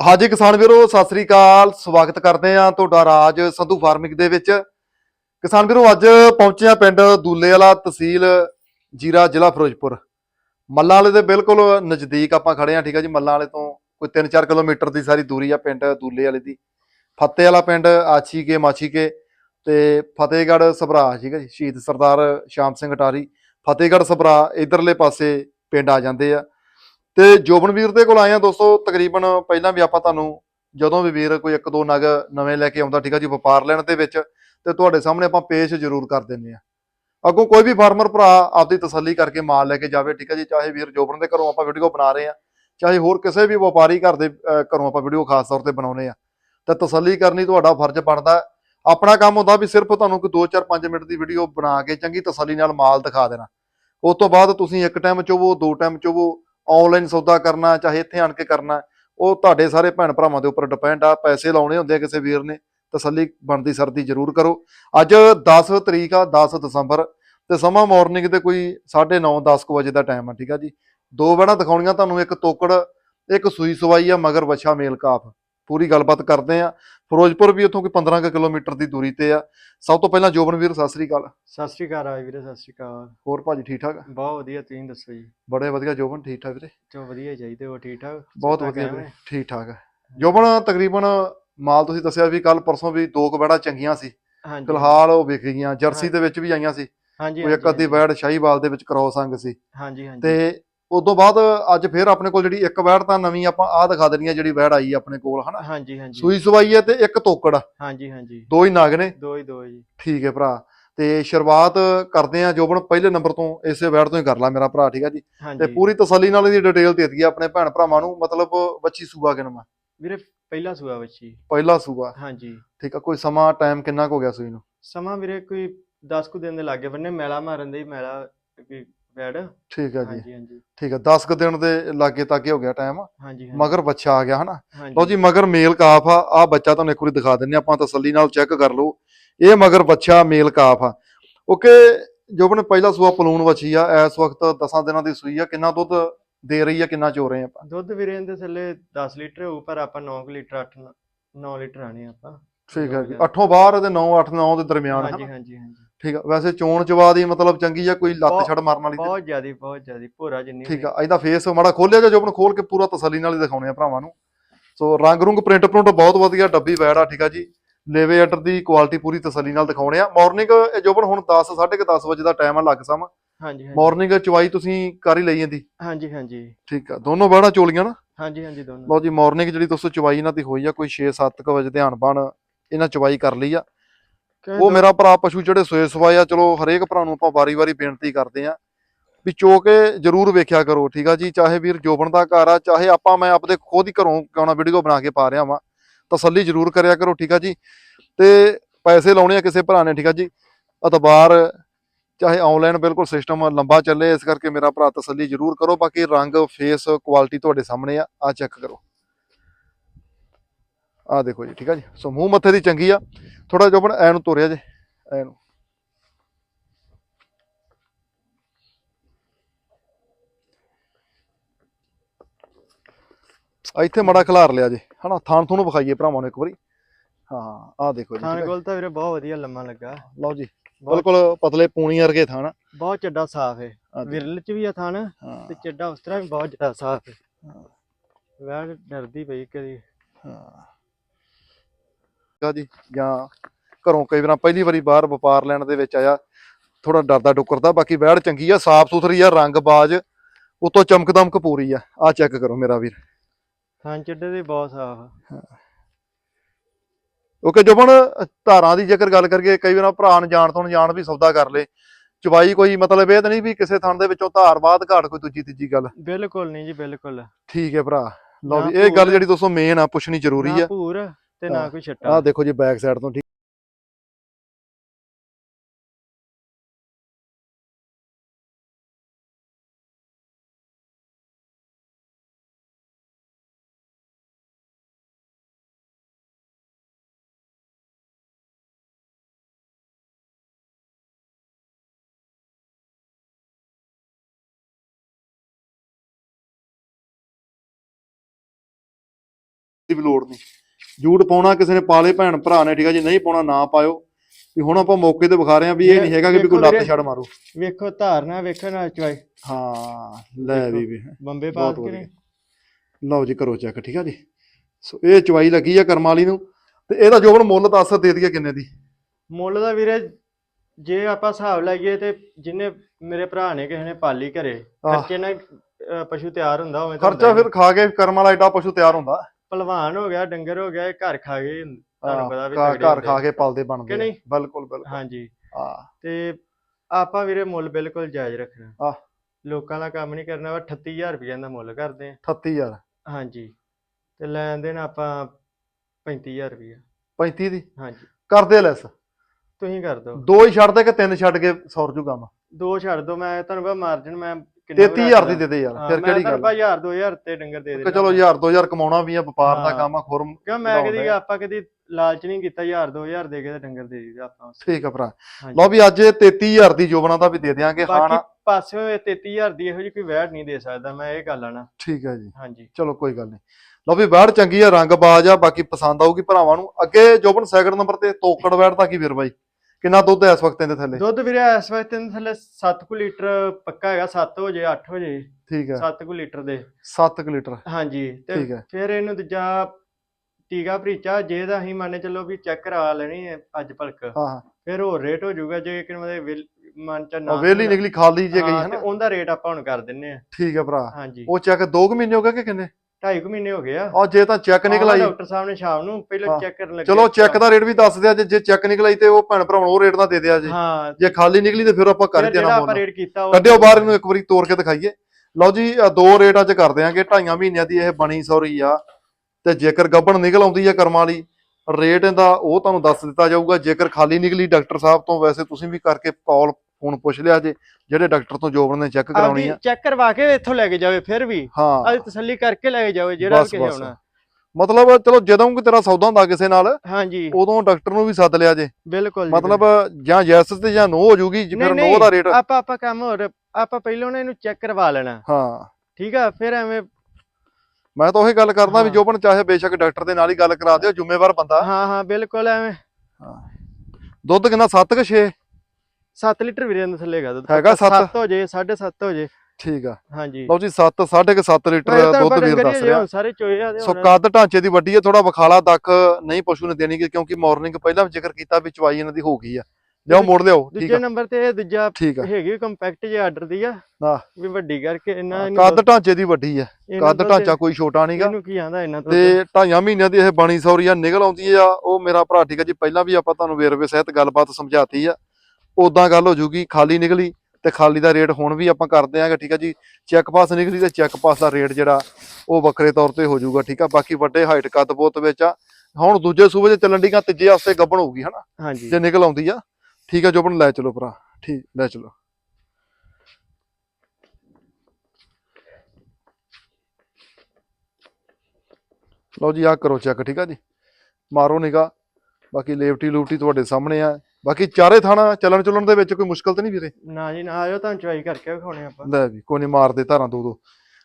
ਹਾਂਜੀ ਕਿਸਾਨ ਵੀਰੋ, ਸਤਿ ਸ੍ਰੀ ਅਕਾਲ। ਸਵਾਗਤ ਕਰਦੇ ਆ ਤੁਹਾਡਾ ਰਾਜ ਸੰਧੂ ਫਾਰਮਿੰਗ ਦੇ ਵਿੱਚ। ਕਿਸਾਨ ਵੀਰੋ, ਅੱਜ ਪਹੁੰਚੇ ਆ ਪਿੰਡ ਦੂਲੇ ਵਾਲਾ ਤਹਿਸੀਲ, ਜੀਰਾ ਜ਼ਿਲ੍ਹਾ ਫਿਰੋਜ਼ਪੁਰ। ਮੱਲਾਂ ਵਾਲੇ ਦੇ ਬਿਲਕੁਲ ਨਜ਼ਦੀਕ ਆਪਾਂ ਖੜੇ ਆ ਠੀਕ ਆ ਜੀ? ਮੱਲਾਂ ਵਾਲੇ ਤੋਂ ਕੋਈ 3-4 ਕਿਲੋਮੀਟਰ ਦੀ ਸਾਰੀ ਦੂਰੀ ਆ ਪਿੰਡ ਦੂਲੇ ਵਾਲੇ ਦੀ। ਫਤਿਹ ਵਾਲਾ ਪਿੰਡ ਆਛੀ ਕੇ ਮਾਛੀ ਕੇ ਤੇ ਫਤਿਹਗੜ੍ਹ ਸਭਰਾ, ਠੀਕ ਹੈ ਜੀ? ਸ਼ਹੀਦ ਸਰਦਾਰ ਸ਼ਾਮ ਸਿੰਘ ਅਟਾਰੀ। ਫਤਿਹਗੜ੍ਹ ਸਭਰਾ, ਇਧਰਲੇ ਪਾਸੇ ਪਿੰਡ ਆ ਜਾਂਦੇ ਆ। ਤੇ ਜੋਬਨਵੀਰ ਦੇ ਕੋਲ ਆਏ ਆ ਦੋਸਤੋ, ਤਕਰੀਬਨ ਪਹਿਲਾਂ ਵੀ ਆਪਾਂ ਤੁਹਾਨੂੰ ਜਦੋਂ ਵੀ ਵੀਰ ਕੋਈ ਇੱਕ ਦੋ ਨਗ ਨਵੇਂ ਲੈ ਕੇ ਆਉਂਦਾ, ਠੀਕ ਆ ਜੀ, ਵਪਾਰ ਲੈਣ ਦੇ ਵਿੱਚ, ਤੇ ਤੁਹਾਡੇ ਸਾਹਮਣੇ ਆਪਾਂ ਪੇਸ਼ ਜ਼ਰੂਰ ਕਰ ਦਿੰਦੇ ਆ। ਅੱਗੋਂ ਕੋਈ ਵੀ ਫਾਰਮਰ ਭਰਾ ਆਪਦੀ ਤਸੱਲੀ ਕਰਕੇ ਮਾਲ ਲੈ ਕੇ ਜਾਵੇ, ਠੀਕ ਆ ਜੀ, ਚਾਹੇ ਵੀਰ ਜੋਬਨ ਦੇ ਘਰੋਂ ਆਪਾਂ ਵੀਡੀਓ ਬਣਾ ਰਹੇ ਆ, ਚਾਹੇ ਹੋਰ ਕਿਸੇ ਵੀ ਵਪਾਰੀ ਘਰ ਦੇ ਘਰੋਂ ਆਪਾਂ ਵੀਡੀਓ ਖਾਸ ਤੌਰ ਤੇ ਬਣਾਉਨੇ ਆ, ਤਾਂ ਤਸੱਲੀ ਕਰਨੀ ਤੁਹਾਡਾ ਫਰਜ਼ ਬਣਦਾ। ਆਪਣਾ ਕੰਮ ਹੁੰਦਾ ਵੀ ਸਿਰਫ ਤੁਹਾਨੂੰ ਕੋਈ 2-4-5 ਮਿੰਟ ਦੀ ਵੀਡੀਓ ਬਣਾ ਕੇ ਚੰਗੀ ਤਸੱਲੀ ਨਾਲ ਮਾਲ ਦਿਖਾ ਦੇਣਾ। ਉਸ ਤੋਂ ਬਾਅਦ ਤੁਸੀਂ ਇੱਕ ਟਾਈਮ ਚੋਵੋ, ਦੋ ਟਾਈਮ ਚੋਵੋ ਆਨਲਾਈਨ ਸੌਦਾ ਕਰਨਾ, ਚਾਹੇ ਇੱਥੇ ਆਣ ਕੇ ਕਰਨਾ, ਉਹ ਤੁਹਾਡੇ ਸਾਰੇ ਭੈਣ ਭਰਾਵਾਂ ਦੇ ਉੱਪਰ ਡਿਪੈਂਡ ਆ, ਪੈਸੇ ਲਾਉਣੇ ਹੁੰਦੇ ਆ ਕਿਸੇ ਵੀਰ ਨੇ, ਤਸੱਲੀ ਬਣਦੀ ਸਰਦੀ ਜ਼ਰੂਰ ਕਰੋ। ਅੱਜ 10 ਤਰੀਕ ਆ 10 ਦਸੰਬਰ, ਤੇ ਸਮਾਂ ਮਾਰਨਿੰਗ ਦੇ ਕੋਈ 9:30 10 ਕੁ ਵਜੇ ਦਾ ਟਾਈਮ ਆ, ਠੀਕ ਆ ਜੀ। ਦੋ ਵੜਾ ਦਿਖਾਉਣੀਆਂ ਤੁਹਾਨੂੰ, ਇੱਕ ਤੋਕੜ, ਇੱਕ ਸੂਈ ਸਵਾਈ ਆ, ਮਗਰ ਵਛਾ ਮੇਲ ਕਾਫ। ਪੂਰੀ ਗੱਲਬਾਤ ਕਰਦੇ ਆ। ਫਿਰੋਜ਼ਪੁਰ ਵੀ ਉੱਥੋਂ ਕੋਈ 15 ਕੁ ਕਿਲੋਮੀਟਰ ਦੀ ਦੂਰੀ ਤੇ ਆ। ਸਭ ਤੋਂ ਪਹਿਲਾਂ ਜੋਬਨਵੀਰ ਸਤਿ ਸ੍ਰੀ ਅਕਾਲ। ਸਤਿ ਸ਼੍ਰੀ ਅਕਾਲ ਰਾਜ ਵੀਰੇ ਸਤਿ ਸ਼੍ਰੀ ਅਕਾਲ। ਹੋਰ ਭਾਜੀ ਠੀਕ ਠਾਕ? ਬਹੁਤ ਵਧੀਆ ਤੁਸੀਂ ਦੱਸੋ ਜੀ? ਬੜੇ ਵਧੀਆ ਜੋਬਨ ਠੀਕ ਠਾਕ ਵੀਰੇ? ਜੋ ਵਧੀਆ ਹੀ ਚਾਹੀਦੇ ਹੋ ਠੀਕ ਠਾਕ? ਬਹੁਤ ਵਧੀਆ ਵੀਰੇ? ਠੀਕ ਠਾਕ। ਹੈ ਜੋਬਨ ਤਕਰੀਬਨ ਮਾਲ ਤੁਸੀਂ ਦੱਸਿਆ ਵੀ ਕੱਲ ਪਰਸੋਂ ਵੀ ਦੋ ਕੁ ਵੜਾ ਚੰਗੀਆਂ ਸੀ। ਹਾਂਜੀ। ਫਿਲਹਾਲ ਉਹ ਵਿਕ ਗਈਆਂ ਜਰਸੀ। ਦੇ ਵਿੱਚ ਵੀ ਆਈਆਂ ਸੀ। ਹਾਂਜੀ ਕੋਈ ਇੱਕ ਅੱਧੀ ਵੈੜ ਸ਼ਾਹੀਵਾਲ ਦੇ ਵਿੱਚ ਕ੍ਰੋਸ ਅੰਗ ਸੀ। ਹਾਂਜੀ ਹਾਂਜੀ। ਤੇ ਉਦੋਂ ਬਾਅਦ ਅੱਜ ਫੇਰ ਆਪਣੇ ਕੋਲ ਜਿਹੜੀ ਇੱਕ ਵੈੜ ਤਾਂ ਨਵੀਂ ਆਪਾਂ ਆਹ ਦਿਖਾ ਦੇਣੀ ਆ ਜਿਹੜੀ ਵੈੜ ਆਈ ਆਪਣੇ ਕੋਲ ਹਨਾ? ਹਾਂਜੀ ਹਾਂਜੀ। ਸੂਈ ਸਵਾਈ ਹੈ ਤੇ ਇੱਕ ਤੋਕੜ ਆ। ਹਾਂਜੀ ਹਾਂਜੀ। ਦੋ ਹੀ ਨਗ ਨੇ। ਦੋ ਹੀ ਦੋ ਜੀ ਠੀਕ ਹੈ ਭਰਾ। ਤੇ ਸ਼ੁਰੂਆਤ ਕਰਦੇ ਆ ਜੋਬਨ ਪਹਿਲੇ ਨੰਬਰ ਤੋਂ ਇਸੇ ਵੈੜ ਤੋਂ ਹੀ ਕਰ ਲਾ ਮੇਰਾ ਭਰਾ ਠੀਕ ਆ ਜੀ? ਤੇ ਪੂਰੀ ਤਸੱਲੀ ਨਾਲ ਇਹਦੀ ਡਿਟੇਲ ਦੇ ਦਈਏ ਆਪਣੇ ਭੈਣ ਭਰਾਵਾਂ ਨੂੰ ਮਤਲਬ ਬੱਚੀ ਸੂਆ ਕਿਨਮਾ ਵੀਰੇ ਪਹਿਲਾ ਸੂਆ ਬੱਚੀ। ਪਹਿਲਾ ਸੂਆ। ਹਾਂਜੀ। ਠੀਕ ਆ ਕੋਈ ਸਮਾਂ ਟਾਈਮ ਕਿੰਨਾ ਕੁ ਹੋ ਗਿਆ ਸੂਈ ਨੂੰ? ਸਮਾਂ ਵੀਰੇ ਕੋਈ 10 ਕੁ ਦਿਨ ਦੇ ਲਾਗੇ ਬੰਨੇ ਮੈਲਾ ਮਾਰਨ ਦੇ ਹੀ ਮੈਲਾ ਵੈੜ ਠੀਕ ਆ ਜੀ। ਹਾਂਜੀ ਹਾਂਜੀ। ਠੀਕ ਆ 10 ਕੁ ਦਿਨ ਦੇ ਲਾਗੇ ਤੱਕ ਹੀ ਹੋ ਗਿਆ ਟਾਈਮ ਹਾਂਜੀ ਹਾਂਜੀ, ਮਗਰ ਬੱਚਾ ਆ ਗਿਆ ਹਨਾ? ਲਓ ਜੀ ਮਗਰ ਮੇਲ ਕਾਫ ਆ ਆ ਬੱਚਾ ਤੁਹਾਨੂੰ ਇੱਕ ਵਾਰੀ ਦਿਖਾ ਦਿੰਨੇ ਆਪਾਂ ਤਸੱਲੀ ਨਾਲ ਚੈੱਕ ਕਰ ਲਓ। ਇਹ ਮਗਰ ਬੱਚਾ ਮੇਲ ਕਾਫ ਆ। ਓਕੇ ਜੋਬਨ ਪਹਿਲਾ ਸੂਆ ਪਲੂਣ ਵੱਛੀ ਆ ਇਸ ਵਕਤ 10 ਦਿਨਾਂ ਦੀ ਸੂਈ ਆ। ਕਿੰਨਾ ਦੁੱਧ ਦੇ ਰਹੀ ਆ ਕਿੰਨਾ ਚੋ ਰਹੇ ਆਪਾਂ? ਦੁੱਧ ਵੀਰੇ ਇਹਦੇ ਥੱਲੇ 10 ਲੀਟਰ ਹੋਊ ਪਰ ਆਪਾਂ 9 ਲੀਟਰ 8 9 ਲੀਟਰ ਆਣੇ ਆਪਾਂ। ਠੀਕ ਹੈ ਜੀ। ਵਧੀਆ। 8 ਬਾਹਰ ਤੇ 9 8 9 ਦੇ ਦਰਮਿਆਨ ਹਾਂਜੀ? ਹਾਂਜੀ ਹਾਂਜੀ। ਠੀਕ ਆ ਵੈਸੇ ਚੋਣ ਚਵਾ ਦੀ ਮਤਲਬ ਚੰਗੀ ਆ ਕੋਈ ਲੱਤ ਛੜ ਮਾਰਨ ਵਾਲੀ ਬਹੁਤ ਜ਼ਿਆਦੀ ਬਹੁਤ ਜ਼ਿਆਦੀ ਭੋਰਾ ਜਿੰਨੀ ਠੀਕ ਆ ਇਹਦਾ ਫੇਸ ਮਾੜਾ ਖੋਲਿਆ ਜਾਂ ਜੋਬਨ ਖੋਲ ਕੇ ਪੂਰਾ ਤਸੱਲੀ ਨਾਲ ਹੀ ਦਿਖਾਉਣੇ ਆ ਭਰਾਵਾਂ ਨੂੰ। ਸੋ ਰੰਗ ਰੁੰਗ ਪ੍ਰਿੰਟ ਪ੍ਰਿੰਟ ਬਹੁਤ ਵਧੀਆ ਡੱਬੀ ਵੈੜ ਆ ਠੀਕ ਆ ਜੀ। ਲੇਵੇ ਅਟਰ ਦੀ ਕੁਆਲਿਟੀ ਪੂਰੀ ਤਸੱਲੀ ਨਾਲ ਦਿਖਾਉਣੇ ਆ। ਮਾਰਨਿੰਗ ਇਹ ਜੋਬਨ ਹੁਣ 10 10:30 ਵਜੇ ਦਾ ਟਾਈਮ ਆ ਲੱਗ ਸਮ। ਹਾਂਜੀ ਹਾਂਜੀ। ਮਾਰਨਿੰਗ ਚਵਾਈ ਤੁਸੀਂ ਕਰ ਹੀ ਲਈ ਜਾਂਦੀ। ਹਾਂਜੀ ਹਾਂਜੀ। ਠੀਕ ਆ ਦੋਨੋਂ ਵੈੜਾਂ ਚੋਲੀਆਂ ਨਾ? ਹਾਂਜੀ ਹਾਂਜੀ ਦੋਨੋਂ। ਲਓ ਜੀ ਮਾਰਨਿੰਗ ਜਿਹੜੀ ਦੋਸਤੋ ਚਵਾਈ ਇਹਨਾਂ ਦੀ ਹੋਈ ਆ ਕੋਈ 6-7 ਵਜੇ ਧਿਆਨ ਬਣ ਇਹਨਾਂ ਚਵਾਈ ਕਰ ਲਈ ਆ। ਉਹ ਮੇਰਾ ਭਰਾ ਪਸ਼ੂ ਜਿਹੜੇ ਸੋਏ ਸਵਾਏ ਆ ਚਲੋ ਹਰੇਕ ਭਰਾ ਨੂੰ ਆਪਾਂ ਵਾਰੀ-ਵਾਰੀ ਬੇਨਤੀ ਕਰਦੇ ਆ ਵੀ ਚੋ ਕੇ ਜਰੂਰ ਵੇਖਿਆ ਕਰੋ ਠੀਕ ਆ ਜੀ? ਚਾਹੇ ਵੀਰ ਜੋਬਨ ਦਾ ਘਰ ਆ ਚਾਹੇ ਆਪਾਂ ਮੈਂ ਆਪਦੇ ਖੁਦ ਹੀ ਘਰੋਂ ਕਿਉਂ ਵੀਡੀਓ ਬਣਾ ਕੇ ਪਾ ਰਿਹਾ ਵਾਂ ਤਸੱਲੀ ਜਰੂਰ ਕਰਿਆ ਕਰੋ ਠੀਕ ਆ ਜੀ? ਤੇ ਪੈਸੇ ਲਾਉਣੇ ਆ ਕਿਸੇ ਭਰਾ ਨੇ ਠੀਕ ਆ ਜੀ? ਅਤਬਾਰ ਚਾਹੇ ਆਨਲਾਈਨ ਬਿਲਕੁਲ ਸਿਸਟਮ ਲੰਬਾ ਚੱਲੇ ਇਸ ਕਰਕੇ ਮੇਰਾ ਭਰਾ ਤਸੱਲੀ ਜਰੂਰ ਕਰੋ ਬਾਕੀ ਰੰਗ ਫੇਸ ਕੁਆਲਿਟੀ ਤੁਹਾਡੇ ਸਾਹਮਣੇ ਆ ਆ ਚੈੱਕ ਕਰੋ। ਆ ਦੇਖੋ ਜੀ ਠੀਕ ਆ ਜੀ? ਸੋ ਮੂੰਹ ਮੱਥੇ ਦੀ ਚੰਗੀ ਆ। ਥੋੜਾ ਜੋਬਨ ਐ ਨੂੰ ਤੋਰਿਆ ਜੇ ਐ ਨੂੰ। ਆ ਇੱਥੇ ਮੜਾ ਖਿਲਾਰ ਲਿਆ ਜੇ ਹਨਾ? ਥਾਣ ਤੁਹਾਨੂੰ ਵਿਖਾਈਏ ਭਰਾਵਾਂ ਨੂੰ ਇੱਕ ਵਾਰੀ। ਹਾਂ ਆ ਦੇਖੋ ਜੀ ਥਾਣ। ਕੋਲ ਤਾਂ ਵੀਰੇ ਬਹੁਤ ਵਧੀਆ ਲੰਮਾ ਲੱਗਾ। ਲਓ ਜੀ ਬਿਲਕੁਲ ਪਤਲੇ ਪੂਣੀ ਵਰਗੇ ਥਾਣ ਬਹੁਤ ਚੱਡਾ ਸਾਫ਼ ਦੇਖੋ। ਵਿਰਲ ਚ ਵੀ ਆ ਥਾਣ ਤੇ ਚੱਡਾ ਉਸ ਤਰ੍ਹਾਂ ਵੀ ਬਹੁਤ ਜ਼ਿਆਦਾ ਸਾਫ਼ ਹੈ ਹਾਂ। ਵੈੜ ਡਰਦੀ ਪਈ ਕਦੀ। ਹਾਂ। ਕਾ ਜੀ ਜਾਂ ਘਰੋਂ ਕਈ ਵਾਰ ਪਹਿਲੀ ਵਾਰੀ ਬਾਹਰ ਵਪਾਰ ਲੈਣ ਦੇ ਵਿੱਚ ਆਇਆ ਥੋੜਾ ਡਰਦਾ ਡੁਕਰਦਾ ਬਾਕੀ ਵੈੜ ਚੰਗੀ ਆ ਸਾਫ਼ ਸੁਥਰੀ ਆ ਰੰਗ ਬਾਜ ਉਤੋਂ ਚਮਕ ਦਮਕ ਪੂਰੀ ਆ। ਆ ਚੈੱਕ ਕਰੋ ਮੇਰਾ ਵੀਰ। ਥਾਣ ਚੱਡੇ ਦੇ ਬਹੁਤ ਸਾਫ਼ ਓਕੇ ਜੋਬਨ ਧਾਰਾਂ ਦੀ ਜੇਕਰ ਗੱਲ ਕਰੀਏ ਕਈ ਵਾਰ ਭਰਾ ਨੂੰ ਜਾਣ ਤੋਂ ਜਾਣ ਵੀ ਸੌਦਾ ਕਰ ਲੇ। ਚਵਾਈ ਕੋਈ ਮਤਲਬ ਇਹ ਤਾਂ ਨਹੀਂ ਵੀ ਕਿਸੇ ਥਣ ਦੇ ਵਿੱਚੋਂ ਧਾਰ ਬਾਅਦ ਘਾਟ ਕੋਈ ਦੂਜੀ ਤੀਜੀ ਗੱਲ। ਬਿਲਕੁਲ ਨਹੀਂ ਜੀ ਬਿਲਕੁਲ। ਠੀਕ ਹੈ ਭਰਾ। ਲਓ ਵੀ ਇਹ ਗੱਲ ਜਿਹੜੀ ਦੋਸਤੋ ਮੇਨ ਆ ਪੁੱਛਣੀ ਜ਼ਰੂਰੀ ਆ। ਭੂਰ। ਤੇ ਨਾ ਕੋਈ ਛੱਟਾ। ਆਹ ਦੇਖੋ ਜੀ ਬੈਕ ਸਾਈਡ ਤੋਂ ਠੀਕ ਦੀ ਵੀ ਲੋੜ ਨਹੀਂ। ਜੂੜ ਪਾਉਣਾ ਕਿਸੇ ਨੇ ਪਾ ਲੇ ਭੈਣ ਭਰਾ ਨੇ ਠੀਕ ਆ ਜੀ? ਨਹੀਂ ਪਾਉਣਾ ਨਾ ਪਾਇਓ। ਵੀ ਹੁਣ ਆਪਾਂ ਮੌਕੇ ਤੇ ਵਿਖਾ ਰਹੇ ਆ ਵੀ ਇਹ ਨਹੀਂ ਹੈਗਾ ਕਿ ਵੀ ਕੋਈ ਲੱਤ। ਛੜ ਮਾਰੋ। ਵੇਖੋ ਧਾਰਨਾ ਵੇਖੋ ਨਾ ਚਵਾਈ। ਹਾਂ ਲੈ ਵੀ ਵੀ। ਬੰਬੇ ਬਹੁਤ ਪਾਤ ਕੇ ਵਧੀਆ ਲਓ ਜੀ ਕਰੋ ਚੈੱਕ ਠੀਕ ਆ ਜੀ? ਸੋ ਇਹ ਚਵਾਈ ਲੱਗੀ ਆ ਕਰਮ ਵਾਲੀ ਨੂੰ। ਤੇ ਇਹਦਾ ਜੋਬਨ ਮੁੱਲ ਦੱਸ ਦੇ ਦਈਏ ਕਿੰਨੇ ਦੀ? ਮੁੱਲ ਦਾ ਵੀਰੇ ਜੇ ਆਪਾਂ ਹਿਸਾਬ ਲਾਈਏ ਤੇ ਜਿੰਨੇ ਮੇਰੇ ਭਰਾ ਨੇ ਕਿਸੇ ਨੇ ਪਾਲੀ ਘਰੇ। ਖਰਚੇ ਨਾਲ ਪਸ਼ੂ ਤਿਆਰ ਹੁੰਦਾ ਹੋਵੇ ਤਾਂ ਖਰਚਾ ਫਿਰ ਖਾ ਕੇ ਕਰਮ ਵਾਲਾ ਏਡਾ ਪਸ਼ੂ ਤਿਆਰ ਹੁੰਦਾ। ਭਲਵਾਨ ਹੋ ਗਿਆ ਡੰਗਰ ਹੋ ਗਿਆ ਇਹ ਘਰ ਖਾ ਗਏ। ਤੁਹਾਨੂੰ ਪਤਾ ਵੀ ਘਰ ਤਗੜੇ ਘਰ ਖਾ ਆ। ਕੇ ਪਲਦੇ ਬਣਦੇ ਕਿ ਨਹੀਂ? ਆ। ਬਿਲਕੁਲ ਬਿਲਕੁਲ। ਹਾਂਜੀ। ਹਾਂ। ਤੇ ਆਪਾਂ ਵੀਰੇ ਮੁੱਲ ਬਿਲਕੁਲ ਜਾਇਜ਼ ਰੱਖਣਾ। ਆਹ। ਲੋਕਾਂ ਦਾ ਕੰਮ ਨਹੀਂ ਕਰਨਾ ਵਾ 38000 ਰੁਪਏ ਦਾ ਮੁੱਲ ਕਰਦੇ ਆ। 38000 ਹਾਂਜੀ। ਤੇ ਲੈਣ ਦੇਣ ਆਪਾਂ 35000 ਰੁਪਏ 35 ਦੀ? ਹਾਂਜੀ। ਕਰਦੇ ਲੈਸ। ਤੁਸੀਂ ਕਰ ਦਿਓ। ਦੋ ਹੀ ਛੱਡ ਦੇ ਕਿ ਤਿੰਨ ਛੱਡ ਕੇ ਸੌਰ ਜੂ ਕੰਮ? ਦੋ ਛੱਡ ਦਿਓ ਮੈਂ ਤੁਹਾਨੂੰ ਪਤਾ ਮਾਰਜਨ ਮੈਂ 33000 ਦੀ। ਦੇ ਦੇ ਯਾਰ ਫਿਰ ਮੈਂ ਕਿਹੜੀ ਗੱਲ ਪਤਾ 1000 2000 ਤੇ ਡੰਗਰ ਦੇ ਕਿ ਦੇਣਾ। ਚਲੋ 1000 2000 ਕਮਾਉਣਾ ਵੀ ਆ ਵਪਾਰ ਦਾ। ਕੰਮ ਆ ਖੁਰਮ ਕਿਉਂ ਮੈਂ ਕਦੀ ਆ। ਆਪਾਂ ਕਦੀ ਲਾਲਚ ਨਹੀਂ ਕੀਤਾ 1000 2000 ਦੇ ਕੇ ਤੇ ਡੰਗਰ ਦੇ ਦਿੱਤਾ ਆਪਾਂ ਠੀਕ ਆ ਭਰਾ। ਲਓ ਵੀ ਅੱਜ ਇਹ 33000 ਦੀ ਜੋਬਨਾ ਦਾ ਵੀ ਦੇ ਦਿਆਂਗੇ ਹਾਂ ਬਾਕੀ ਨਾ। ਪਾਸਿਓਂ ਇਹ 33000 ਦੀ ਇਹੋ ਜਿਹੀ ਕੋਈ ਵੈਟ ਨਹੀਂ ਦੇ ਸਕਦਾ ਮੈਂ ਇਹ ਗੱਲ ਆ ਨਾ। ਠੀਕ ਹੈ ਜੀ। ਹਾਂਜੀ। ਚਲੋ ਕੋਈ ਗੱਲ ਨਹੀਂ। ਲਓ ਵੀ ਵੈੜ ਚੰਗੀ ਆ ਰੰਗ ਬਾਜ ਆ ਬਾਕੀ ਪਸੰਦ ਆਊਗੀ ਭਰਾਵਾਂ ਨੂੰ। ਅੱਗੇ ਜੋਬਨ ਸੈਕਿੰਡ ਨੰਬਰ ਤੇ ਤੋਕੜ ਵੈੜ ਦਾ ਕੀ ਫਿਰ ਬਾਈ? ਕਿੰਨਾ ਦੁੱਧ ਹੈ ਇਸ ਵਕਤ ਇਹਦੇ ਥੱਲੇ? ਦੁੱਧ ਵੀਰੇ ਇਸ ਵਕਤ ਇਹਦੇ ਥੱਲੇ 7 ਕੁ ਲੀਟਰ ਪੱਕਾ ਹੈਗਾ 7 ਹੋ ਜੇ 8 ਹੋ ਜੇ ਠੀਕ ਹੈ। 7 ਕੁ ਲੀਟਰ ਦੇ। 7 ਲੀਟਰ। ਹਾਂਜੀ ਤੇ ਠੀਕ ਹੈ। ਫਿਰ ਇਹਨੂੰ ਦੂਜਾ ਟੀਕਾ ਭਰੀਚਾ ਜੇ ਤਾਂ ਅਸੀਂ ਮੰਨ ਚੱਲੋ ਵੀ ਚੈੱਕ ਕਰਾ ਲੈਣੀ ਹੈ ਅੱਜ ਭਲਕ ਹਾਂ ਹਾਂ। ਫਿਰ ਹੋਰ ਰੇਟ ਹੋ ਜਾਊਗਾ ਜੇ ਕਿ ਮਤਲਬ ਵਿਲ- ਮਨ ਚ ਨਾ ਵੇਲੀ ਨਿਕਲੀ ਖਾਲੀ ਜੇ ਗਈ ਹਾਂ, ਨਾ। ਉਹਦਾ ਰੇਟ ਆਪਾਂ ਹੁਣ ਕਰ ਦਿੰਨੇ ਆ। ਠੀਕ ਹੈ ਭਰਾ। ਹਾਂਜੀ। ਉਹ ਚੈੱਕ 2 ਮਹੀਨੇ ਹੋ ਗਏ ਕਿ ਕਿੰਨੇ? ਢਾਈ ਕੁ ਮਹੀਨੇ ਹੋ ਗਏ ਆ। ਆ ਜੇ ਤਾਂ ਚੈੱਕ ਨਿਕਲ ਆਈ ਡਾਕਟਰ ਸਾਹਿਬ ਨੇ ਸ਼ਾਮ ਨੂੰ ਪਹਿਲਾਂ। ਚੈੱਕ ਕਰਨ ਲੱਗੇ ਚਲੋ ਚੈੱਕ ਦਾ ਰੇਟ ਵੀ ਦੱਸ ਦਿਆ ਜੇ ਜੇ ਚੈੱਕ ਨਿਕਲ ਆਈ ਤੇ ਉਹ ਭੈਣ ਭਰਾਵਾਂ ਨੂੰ ਉਹ ਰੇਟ ਦਾ ਦੇ ਦਿਆ ਜੇ। ਹਾਂ। ਜੇ ਖਾਲੀ ਨਿਕਲੀ ਤੇ ਫਿਰ ਆਪਾਂ ਕਰ ਦੇਣਾ ਜਿਹੜਾ ਆਪਾਂ ਮੁੱਲ ਰੇਟ ਕੀਤਾ ਉਹ ਕੱਢਿਓ ਬਾਹਰ ਇਹਨੂੰ ਇੱਕ ਵਾਰੀ ਤੋੜ ਕੇ ਦਿਖਾਈਏ। ਲਓ ਜੀ ਦੋ ਰੇਟ ਅੱਜ ਕਰ ਦਿਆਂਗੇ ਢਾਈਆਂ ਮਹੀਨਿਆਂ ਦੀ ਇਹ ਬਣੀ ਸੌਰੀ ਆ। ਤੇ ਜੇਕਰ ਗੱਬਣ ਨਿਕਲ ਆਉਂਦੀ ਹੈ ਕਰਮਾਂ ਵਾਲੀ ਰੇਟ ਇਹਦਾ ਉਹ ਤੁਹਾਨੂੰ ਦੱਸ ਦਿੱਤਾ ਜਾਊਗਾ। ਜੇਕਰ ਖਾਲੀ ਨਿਕਲੀ ਡਾਕਟਰ ਸਾਹਿਬ ਤੋਂ ਵੈਸੇ ਤੁਸੀਂ ਵੀ ਕਰਕੇ ਕਾਲ ਫੋਨ ਪੁੱਛ ਲਿਆ ਜੇ ਜਿਹੜੇ ਡਾਕਟਰ ਤੋਂ ਜੋਬਨ ਨੇ ਚੈੱਕ ਕਰਾਉਣੀ ਆ। ਚੈੱਕ ਕਰਵਾ ਕੇ ਇੱਥੋਂ ਲੈ ਕੇ ਜਾਵੇ ਫਿਰ ਵੀ। ਹਾਂ। ਅੱਜ ਤਸੱਲੀ ਕਰਕੇ ਲੈ ਕੇ ਜਾਵੇ ਜਿਹੜਾ ਕਿਸੇ ਆਉਣਾ ਮਤਲਬ ਚਲੋ ਜਦੋਂ ਕੋਈ ਤੇਰਾ ਸੌਦਾ ਹੁੰਦਾ ਕਿਸੇ ਨਾਲ ਹਾਂਜੀ ਉਦੋਂ ਡਾਕਟਰ ਨੂੰ ਵੀ ਸੱਦ ਲਿਆ ਜੇ। ਬਿਲਕੁਲ ਮਤਲਬ ਜਾਂ ਯੈਸ ਤੇ ਜਾਂ ਨੋ ਹੋ ਜੂਗੀ ਫਿਰ ਨੋ ਦਾ ਰੇਟ। ਆਪਾਂ ਆਪਾਂ ਕੰਮ ਹੋਰ ਆਪਾਂ ਪਹਿਲਾਂ ਇਹਨੂੰ ਚੈੱਕ ਕਰਵਾ ਲੈਣਾ। ਹਾਂ। ਠੀਕ ਆ ਫਿਰ ਐਵੇਂ ਮੈਂ ਤਾਂ ਉਹੀ ਗੱਲ ਕਰਦਾ ਵੀ ਹਾਂ। ਜੋਬਨ ਚਾਹੇ ਬੇਸ਼ੱਕ ਡਾਕਟਰ ਦੇ ਨਾਲ ਹੀ ਗੱਲ ਕਰਾ ਦਿਓ ਜ਼ਿੰਮੇਵਾਰ ਬੰਦਾ। ਹਾਂ ਹਾਂ ਬਿਲਕੁਲ ਐਵੇਂ। ਦੁੱਧ ਕਿੰਨਾ? 7 ਕਿ 6 7 ਲੀਟਰ ਵੀਰੇ ਦੇ ਥੱਲੇ ਹੈਗਾ ਦੁੱਧ। ਹੈਗਾ ਸੱਤ? 7 ਹੋ ਜੇ 7.5 ਹੋ ਜੇ। ਠੀਕ ਆ। ਹਾਂਜੀ। ਲਓ ਜੀ 7 7.5 ਲੀਟਰ ਦੁੱਧ ਵੀਰ ਦੱਸ ਰਿਹਾ। ਸਾਰੇ ਚੋਏ ਆ ਸੋ ਕੱਦ ਢਾਂਚੇ ਦੀ ਵੱਡੀ ਹੈ ਥੋੜਾ ਵਿਖਾਲਾ ਦੱਖ ਨਹੀਂ ਪਸ਼ੂ ਨੇ ਦੇਣੀ ਕਿਉਂਕਿ ਮਾਰਨਿੰਗ ਪਹਿਲਾਂ ਜ਼ਿਕਰ ਕੀਤਾ ਵੀ ਚਵਾਈ ਇਹਨਾਂ ਦੀ ਹੋ ਗਈ ਆ। ਲਿਆਓ ਮੋੜ ਲਿਆਓ ਠੀਕ ਦੂਜੇ ਆ ਨੰਬਰ ਤੇ ਦੂਜਾ ਹੈਗੀ ਕੰਪੈਕਟ ਜੇ ਆਰਡਰ ਦੀ ਆ। ਵੀ ਵੱਡੀ ਕਰਕੇ ਇੰਨਾ ਕੱਦ ਢਾਂਚੇ ਦੀ ਵੱਡੀ ਆ। ਇਹਨੂੰ ਕੱਦ ਢਾਂਚਾ ਕੋਈ ਛੋਟਾ ਨਹੀਂਗਾ ਇਹਨੂੰ ਕੀ ਆਂਦਾ ਇਹਨਾਂ ਤੋਂ ਤੇ ਢਾਈਆਂ ਮਹੀਨਿਆਂ ਦੀ ਇਹ ਬਣੀ ਸੌਰੀ ਆ ਨਿਕਲ ਆਉਂਦੀ ਆ ਉਹ ਮੇਰਾ ਭਰਾ ਠੀਕ ਆ ਜੀ ਪਹਿਲਾਂ ਵੀ ਆਪਾਂ ਤੁਹਾਨੂੰ ਵੇਰਵੇ ਸਹਿਤ ਗੱਲਬਾਤ ਸਮਝਾਤੀ ਆ। ਉਦਾਂ ਗੱਲ ਹੋ ਜੂਗੀ ਖਾਲੀ ਨਿਕਲੀ ਤੇ ਖਾਲੀ ਦਾ ਰੇਟ ਹੁਣ ਵੀ ਆਪਾਂ ਕਰਦੇ ਆਂਗੇ ਠੀਕ ਆ ਜੀ? ਚੈੱਕ ਪਾਸ ਨਿਕਲੀ ਤੇ ਚੈੱਕ ਪਾਸ ਦਾ ਰੇਟ ਜਿਹੜਾ ਉਹ ਵੱਖਰੇ ਤੌਰ ਤੇ ਹੋ ਜਾਊਗਾ ਠੀਕ ਆ? ਬਾਕੀ ਵੱਡੇ ਹਾਈਟ ਕੱਦ ਬੋਤ ਵਿੱਚ ਆ। ਹੁਣ ਦੂਜੇ ਸੂਬੇ 'ਚ ਚੱਲਣ ਡੀਆਂ ਤੀਜੇ ਹਫ਼ਤੇ ਗੱਬਣ ਹੋਊਗੀ ਹਨਾ? ਹਾਂਜੀ। ਜੇ ਨਿਕਲ ਆਉਂਦੀ ਆ ਠੀਕ ਆ ਜੋਬਨ ਲੈ ਚਲੋ ਭਰਾ ਠੀਕ ਲੈ ਚਲੋ। ਲਓ ਜੀ ਆ ਕਰੋ ਚੈੱਕ ਠੀਕ ਆ ਜੀ? ਮਾਰੋ ਨਿਗਾ ਬਾਕੀ ਲੇਵਟੀ ਲੂਟੀ ਤੁਹਾਡੇ ਸਾਹਮਣੇ ਆ। ਬਾਕੀ ਚਾਰੇ ਥਾਣਾ ਚੱਲਣ ਚੁਲਣ ਦੇ ਵਿੱਚ ਕੋਈ ਮੁਸ਼ਕਲ ਤੇ ਨਹੀਂ ਵੀਰੇ? ਨਾ ਜੀ ਨਾ ਆਇਓ ਤੁਹਾਨੂੰ ਚੁਆਈ ਕਰਕੇ ਵਿਖਾਉਣੇ ਆਪਾਂ। ਲੈ ਵੀ ਕੋਈ ਨਹੀਂ ਮਾਰਦੇ ਧਾਰਾਂ ਦੋ ਦੋ।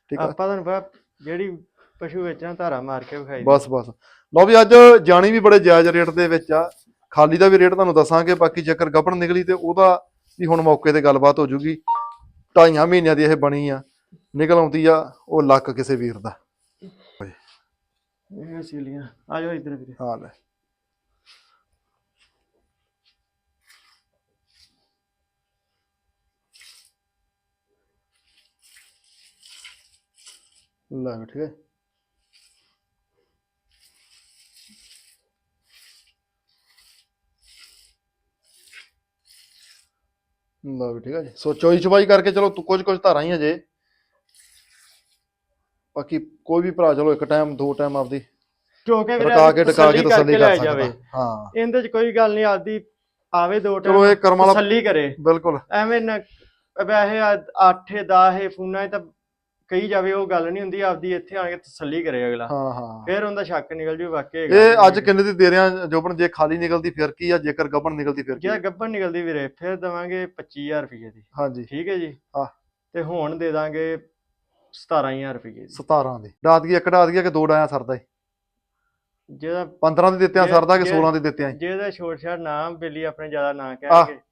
ਠੀਕ ਆ। ਆਪਾਂ ਤੁਹਾਨੂੰ ਪਤਾ ਜਿਹੜੀ ਪਸ਼ੂ ਵੇਚਣਾ ਧਾਰਾ ਮਾਰ ਕੇ ਵਿਖਾਈ। ਬਸ ਬਸ। ਲਓ ਵੀ ਅੱਜ ਜਾਣੀ ਵੀ ਬੜੇ ਜਾਇਜ਼ ਰੇਟ ਦੇ ਵਿੱਚ ਆ। ਖਾਲੀ ਦਾ ਵੀ ਰੇਟ ਤੁਹਾਨੂੰ ਦੱਸਾਂਗੇ ਬਾਕੀ ਜੇਕਰ ਗੱਭਣ ਨਿਕਲੀ ਤੇ ਉਹਦਾ ਵੀ ਹੁਣ ਮੌਕੇ ਤੇ ਗੱਲਬਾਤ ਹੋ ਜੂਗੀ। ਢਾਈਆਂ ਮਹੀਨਿਆਂ ਦੀ ਇਹ ਬਣੀ ਆ। ਨਿਕਲ ਆਉਂਦੀ ਆ ਉਹ ਲੱਕ ਕਿਸੇ ਵੀਰ ਦਾ। ਇਹ ਸੀਲੀਆਂ। ਆ ਜਾਓ ਇੱਧਰ ਵੀਰੇ। ਹਾਂ ਲੈ। ਲੈ ਠੀਕ ਹੈ। ਲਓ ਵੀ ਠੀਕ ਹੈ ਜੀ। ਸੋ ਚੋਈ ਚਵਾਈ ਕਰਕੇ ਚਲੋ ਤੂੰ ਕੁਝ ਕੁਝ ਧਾਰਾਂ ਹੀ ਅਜੇ ਬਾਕੀ ਕੋਈ ਵੀ ਭਰਾ ਚਲੋ ਇੱਕ ਟਾਈਮ ਦੋ ਟਾਈਮ ਆਪਦੀ ਕਿਉਂਕਿ ਵੀਰੇ ਰਕਾ ਕੇ ਟਕਾ ਕੇ ਤਸੱਲੀ ਕਰ ਲੈ ਸਕਦਾ। ਜਾਵੇ। ਹਾਂ। ਇਹਦੇ ਚ ਕੋਈ ਗੱਲ ਨਹੀਂ ਆਦੀ ਆਵੇ ਦੋ ਚਲੋ ਟਾਈਮ ਇਹ ਕਰਮ ਵਾਲਾ ਤਸੱਲੀ ਕਰੇ। ਬਿਲਕੁਲ। ਐਵੇਂ ਨਾ ਵੈਸੇ 8 10 ਫੋਨਾਂ ਤਾਂ ਕਹੀ ਜਾਵੇ ਉਹ ਗੱਲ ਨਹੀਂ ਹੁੰਦੀ ਆਪਦੀ ਇੱਥੇ ਆ ਕੇ ਤਸੱਲੀ ਕਰੇ ਅਗਲਾ। ਹਾਂ ਹਾਂ। ਫਿਰ ਉਹਦਾ ਸ਼ੱਕ ਨਿਕਲ ਜੂ ਵਾਕਈ ਇਹ ਅੱਜ ਕਿੰਨੇ ਦੀ ਦੇ ਰਿਆਂ ਜੋਬਨ ਜੇ ਖਾਲੀ ਨਿਕਲਦੀ ਫਿਰ ਕੀ ਆ ਜੇਕਰ ਗੱਬਣ ਨਿਕਲਦੀ ਫਿਰ ਕੀ ਜਿਹੜਾ ਗੱਬਨ ਨਿਕਲਦੀ ਵੀਰੇ ਫਿਰ ਦਵਾਂਗੇ 25000 ਰੁਪਏ ਦੀ। ਹਾਂਜੀ। ਠੀਕ ਹੈ ਜੀ? ਹਾਂ। ਤੇ ਹੁਣ ਦੇ ਦਾਂਗੇ 17000 ਰੁਪਏ ਦੀ। 17 ਦੀ। ਡਾਤ ਗਈ ਇੱਕ ਗਈ ਕਿ ਦੋ ਡਾਇਆ ਸਰਦਾ ਈ। ਜਿਹਦਾ 15 ਦੇ ਦਿੱਤਿਆਂ ਜੇ- ਸਰਦਾ ਕਿ ਜੇ- 16 ਦੇ ਦਿੱਤਿਆਂ? ਜਿਹਦਾ ਛੋਟ ਛਾਟ ਨਾਮ ਬੇਲੀ ਆਪਣੇ ਜ਼ਿਆਦਾ ਨਾ ਆਹ। ਕਹਿਣਗੇ।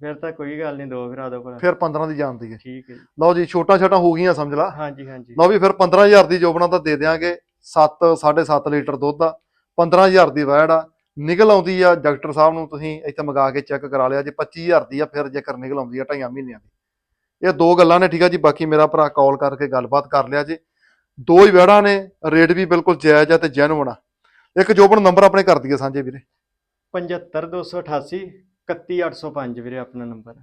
ਫਿਰ ਤਾਂ ਕੋਈ ਗੱਲ ਨਹੀਂ ਦੋ ਫਿਰ ਦੋ ਫਿਰ 15 ਦੀ ਜਾਂਦੀ ਹੈ ਠੀਕ ਹੈ ਜੀ। ਲਓ ਜੀ ਛੋਟਾ ਛੋਟਾ ਹੋ ਗਈਆਂ ਸਮਝ ਲਾ। ਹਾਂਜੀ ਹਾਂਜੀ। ਲਓ ਵੀ ਫਿਰ 15000 ਦੀ ਜੋਬਣਾ ਤਾਂ ਦੇ ਦਿਆਂਗੇ। 7 7.5 ਲੀਟਰ ਦੁੱਧ ਆ। 15000 ਦੀ ਵੈੜ ਆ। ਨਿਕਲ ਆਉਂਦੀ ਆ ਡਾਕਟਰ ਸਾਹਿਬ ਨੂੰ ਤੁਸੀਂ ਇੱਥੇ ਮੰਗਾ ਕੇ ਚੈੱਕ ਕਰਾ ਲਿਆ ਜੇ 25000 ਦੀ ਆ ਫਿਰ ਜੇਕਰ ਨਿਕਲ ਆਉਂਦੀ ਆ ਢਾਈਆਂ ਮਹੀਨਿਆਂ ਦੀ। ਇਹ ਦੋ ਗੱਲਾਂ ਨੇ ਠੀਕ ਆ ਜੀ। ਬਾਕੀ ਮੇਰਾ ਭਰਾ ਕਾਲ ਕਰਕੇ ਗੱਲਬਾਤ ਕਰ ਲਿਆ ਜੀ। ਦੋ ਹੀ ਵੈੜਾਂ ਨੇ ਰੇਟ ਵੀ ਬਿਲਕੁਲ ਜਾਇਜ਼ ਆ ਤੇ ਜੈਨੂਨ ਆ। ਇੱਕ ਜੋਬਨ ਨੰਬਰ ਆਪਣੇ ਕਰ ਦਈਏ ਸਾਂਝੇ ਵੀਰੇ। 75288 31805 ਵੀਰੇ ਆਪਣਾ ਨੰਬਰ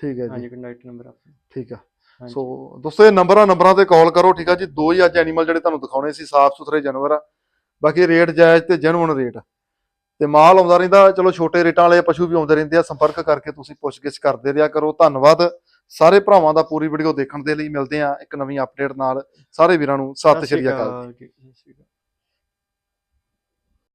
ਠੀਕ ਹੈ ਜੀ। ਹਾਂਜੀ ਕੰਟੈਕਟ ਨੰਬਰ ਆਪਣਾ। ਠੀਕ ਆ। ਹਾਂਜੀ। ਸੋ ਦੋਸਤੋ ਇਹ ਨੰਬਰਾਂ ਨੰਬਰਾਂ ਤੇ ਕਾਲ ਕਰੋ ਠੀਕ ਆ ਜੀ। ਦੋ ਹੀ ਅੱਜ ਐਨੀਮਲ ਜਿਹੜੇ ਤੁਹਾਨੂੰ ਦਿਖਾਉਣੇ ਸੀ ਸਾਫ਼ ਸੁਥਰੇ ਜਾਨਵਰ ਆ। ਬਾਕੀ ਰੇਟ ਜਾਇਜ਼ ਤੇ ਜੈਨੂਨ ਰੇਟ। ਤੇ ਮਾਲ ਆਉਂਦਾ ਰਹਿੰਦਾ ਚਲੋ ਛੋਟੇ ਰੇਟਾਂ ਵਾਲੇ ਪਸ਼ੂ ਵੀ ਆਉਂਦੇ ਰਹਿੰਦੇ ਆ। ਸੰਪਰਕ ਕਰਕੇ ਤੁਸੀਂ ਪੁੱਛਗਿੱਛ ਕਰਦੇ ਰਿਹਾ ਕਰੋ। ਧੰਨਵਾਦ। ਸਾਰੇ ਭਰਾਵਾਂ ਦਾ ਪੂਰੀ ਵੀਡੀਓ ਦੇਖਣ ਦੇ ਲਈ ਮਿਲਦੇ ਆ ਇੱਕ ਨਵੀਂ ਅਪਡੇਟ ਨਾਲ। ਸਾਰੇ ਵੀਰਾਂ ਨੂੰ ਸਤਿ ਸ਼੍ਰੀ ਅਕਾਲ ਜੀ, ਸਤਿ ਸ਼੍ਰੀ ਅਕਾਲ।